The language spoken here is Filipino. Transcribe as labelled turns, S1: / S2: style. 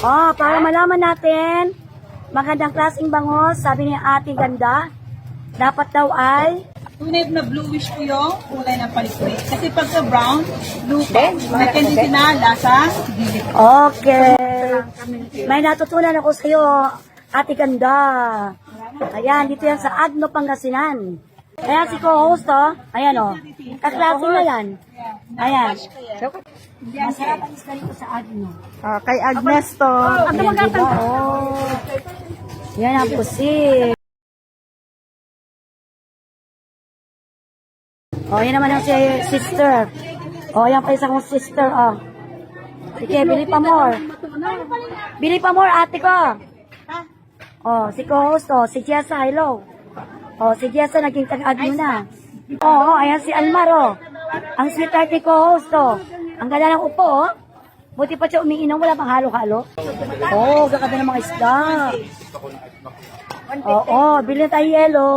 S1: Oh, para malaman natin, magandang klaseng bangos, sabi ni ate ganda, dapat daw ay,
S2: Tunay na bluish po yung kulay ng palikpik. Kasi pagka brown, blue pa. Tendency na lasa,
S1: okay. May natutunan ako sa iyo, ate ganda. Ayan, dito yan sa Agno, Pangasinan. Ayan si co-host, oh. Ayan, oh. Kaklase na yan. Ayan. Masarap ang isda rito sa Agno.
S3: Ah, kay Agnes to.
S1: Ang dumagatan. Oh. Yan ang pusik. Oh, yan naman ang si sister. Oh, yan pa isang sister, oh. Sige, bili pa more. Bili pa more, ate ko. Oh, si co-host, oh, si Jessa, hello. Oh, si Jessa naging tag-agno na. Oo, oh, ayan si Almar, oh. Ang sweetheart ni co-host, oh. Ang ganda ng upo, oh. Buti pa siya umiinom, wala pang halo-halo. Oh, gaganda ng mga isda. Oo, oh, bilhin tayo yelo.